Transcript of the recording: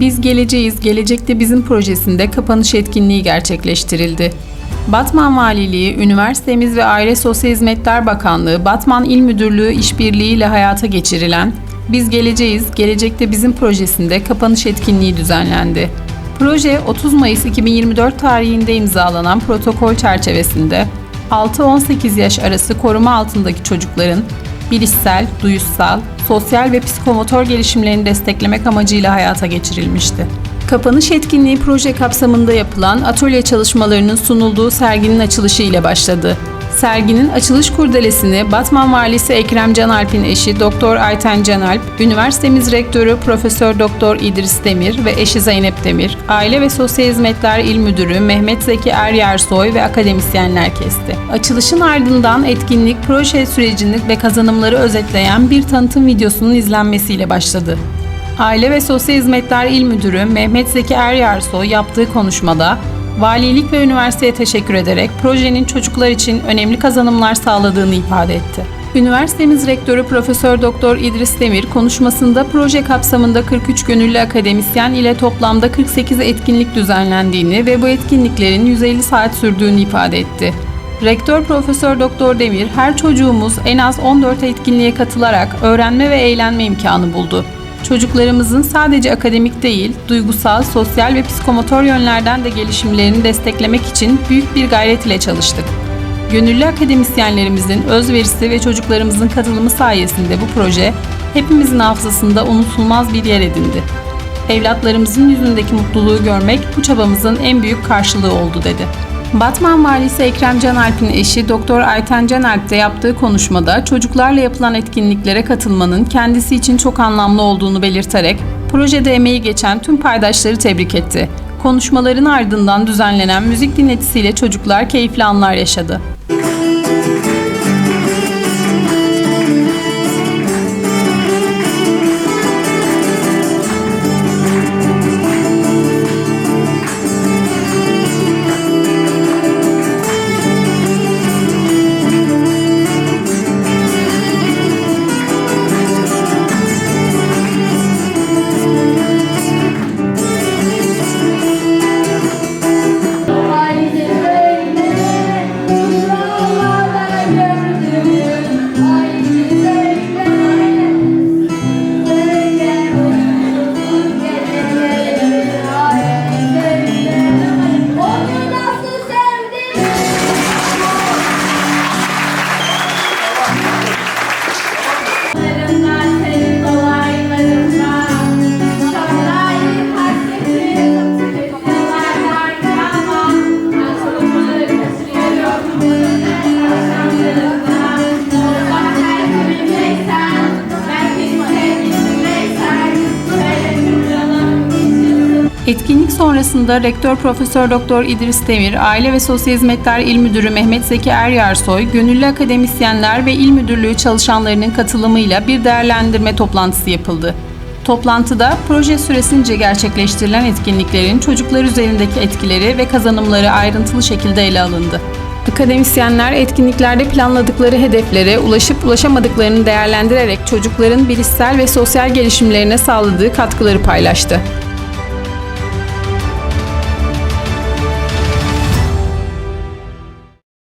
Biz Geleceğiz, Gelecekte Bizim projesinde kapanış etkinliği gerçekleştirildi. Batman Valiliği, üniversitemiz ve Aile Sosyal Hizmetler Bakanlığı, Batman İl Müdürlüğü işbirliği ile hayata geçirilen Biz Geleceğiz, Gelecekte Bizim projesinde kapanış etkinliği düzenlendi. Proje 30 Mayıs 2024 tarihinde imzalanan protokol çerçevesinde 6-18 yaş arası koruma altındaki çocukların bilişsel, duyuşsal, sosyal ve psikomotor gelişimlerini desteklemek amacıyla hayata geçirilmişti. Kapanış etkinliği proje kapsamında yapılan atölye çalışmalarının sunulduğu serginin açılışı ile başladı. Serginin açılış kurdelesini Batman Valisi Ekrem Canalp'in eşi Doktor Ayten Canalp, üniversitemiz rektörü Profesör Doktor İdris Demir ve eşi Zeynep Demir, Aile ve Sosyal Hizmetler İl Müdürü Mehmet Zeki Eryersoy ve akademisyenler kesti. Açılışın ardından etkinlik proje sürecini ve kazanımları özetleyen bir tanıtım videosunun izlenmesiyle başladı. Aile ve Sosyal Hizmetler İl Müdürü Mehmet Zeki Eryarsoy yaptığı konuşmada valilik ve üniversiteye teşekkür ederek projenin çocuklar için önemli kazanımlar sağladığını ifade etti. Üniversitemiz rektörü Profesör Doktor İdris Demir konuşmasında proje kapsamında 43 gönüllü akademisyen ile toplamda 48 etkinlik düzenlendiğini ve bu etkinliklerin 150 saat sürdüğünü ifade etti. Rektör Profesör Doktor Demir, her çocuğumuz en az 14 etkinliğe katılarak öğrenme ve eğlenme imkanı buldu. Çocuklarımızın sadece akademik değil, duygusal, sosyal ve psikomotor yönlerden de gelişimlerini desteklemek için büyük bir gayret ile çalıştık. Gönüllü akademisyenlerimizin özverisi ve çocuklarımızın katılımı sayesinde bu proje hepimizin hafızasında unutulmaz bir yer edindi. Evlatlarımızın yüzündeki mutluluğu görmek bu çabamızın en büyük karşılığı oldu dedi. Batman Valisi Ekrem Canalp'in eşi Doktor Ayten Canalp de yaptığı konuşmada çocuklarla yapılan etkinliklere katılmanın kendisi için çok anlamlı olduğunu belirterek projede emeği geçen tüm paydaşları tebrik etti. Konuşmaların ardından düzenlenen müzik dinletisiyle çocuklar keyifli anlar yaşadı. Etkinlik sonrasında Rektör Profesör Doktor İdris Demir, Aile ve Sosyal Hizmetler İl Müdürü Mehmet Zeki Eryarsoy, gönüllü akademisyenler ve il müdürlüğü çalışanlarının katılımıyla bir değerlendirme toplantısı yapıldı. Toplantıda proje süresince gerçekleştirilen etkinliklerin çocuklar üzerindeki etkileri ve kazanımları ayrıntılı şekilde ele alındı. Akademisyenler etkinliklerde planladıkları hedeflere ulaşıp ulaşamadıklarını değerlendirerek çocukların bilişsel ve sosyal gelişimlerine sağladığı katkıları paylaştı.